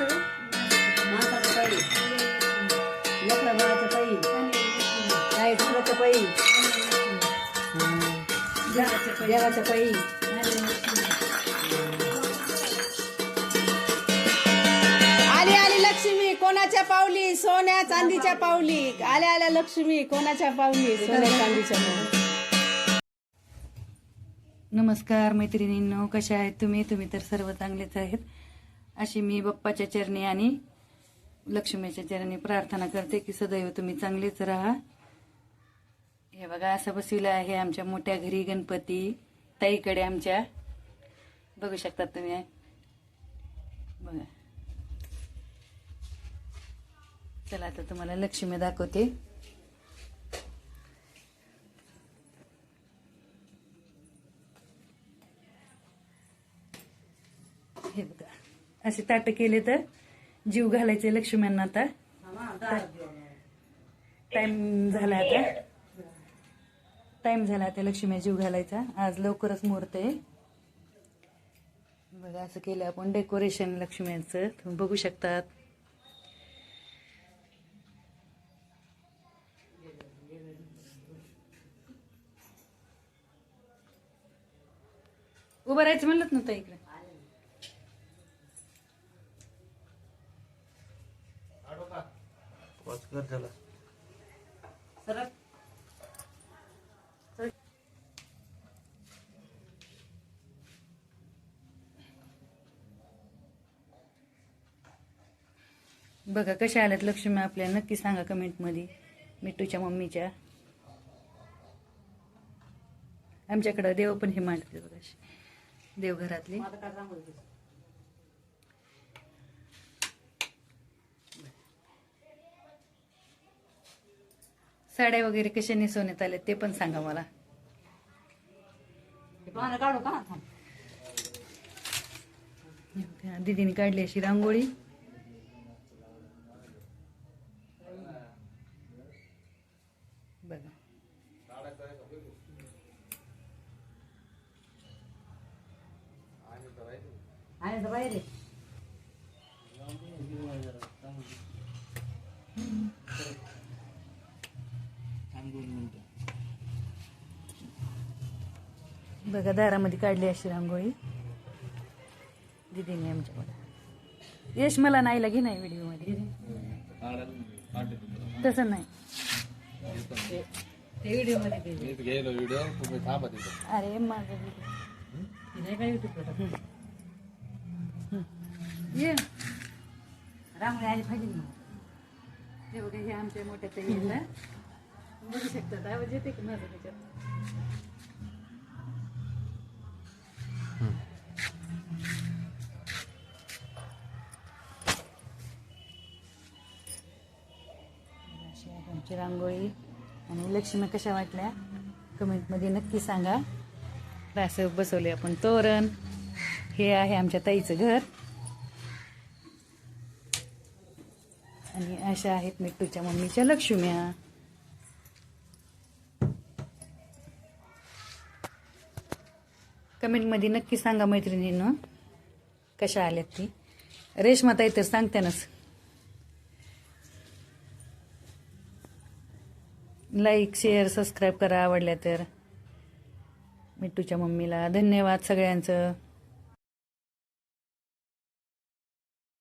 माणसाचं बाळाचं काही देवाचं आली आली लक्ष्मी कोणाच्या पावली? सोन्या चांदीच्या पावली. आल्या आल्या लक्ष्मी कोणाच्या पावली? सोन्या चांदीच्या पावली. नमस्कार मैत्रिणींनो कशा आहेत तुम्ही? तुम्ही तर सर्व चांगलेच आहेत. अशी मी बाप्पाच्या चरणी आणि लक्ष्मीच्या चरणी प्रार्थना करते की सदैव तुम्ही चांगलेच राहा. हे बघा असं बसविलं आहे आमच्या मोठ्या घरी गणपती ताईकडे आमच्या. बघू शकतात तुम्ही. बघा. चला आता तुम्हाला लक्ष्मी दाखवते हे बघा असे ताट केले तर जीव घालायचे लक्ष्म्यांना आता. टाइम झाला आता. टाइम झाला आता लक्ष्मी जीव घालायचा. आज लवकरच मुहूर्त आहे. बघा असं केलं आपण डेकोरेशन लक्ष्म्यांचं. तुम्ही बघू शकतात. उभं राहायचं म्हणलं नव्हतं इकडे? सरळ. बघा कशा आल्यात लक्ष्मी आपल्या? नक्की सांगा कमेंटमध्ये. मिठूच्या मम्मीच्या. आमच्याकडं देव पण हे मांडते बघा. देवघरातले. साड्या वगैरे कशा नेसवण्यात आल्या ते पण सांगा मला पानं काढू का थांब. दिदीने काढली अशी रांगोळी बघा बाहेर आहे. बघा दारामध्ये काढली अशी रांगोळी. दिदीने आमच्या बघा यश मला नाही. लागे नाही व्हिडिओमध्ये तसं नाही अरे माझा हे ये. रांगोळी आली पाहिजे ना. हे बघा हे आमच्या मोठ्या ताई. बघू शकतात आवाज येते की माझा त्याच्यात? अशी रांगोळी आणि लक्ष्मी कशा वाटल्या? कमेंटमध्ये नक्की सांगा. असं बसवले आपण तोरण. हे आहे आमच्या ताईचं घर. आणि अशा आहेत मिट्टूच्या मम्मीच्या लक्ष्म्या. कमेंटमध्ये नक्की सांगा मैत्रिणीनं. कशा आल्यात ती? रेशमाताई तर सांगत्यानच. लाईक शेअर सबस्क्राईब करा आवडल्या तर. मिट्टूच्या मम्मीला धन्यवाद सगळ्यांचं.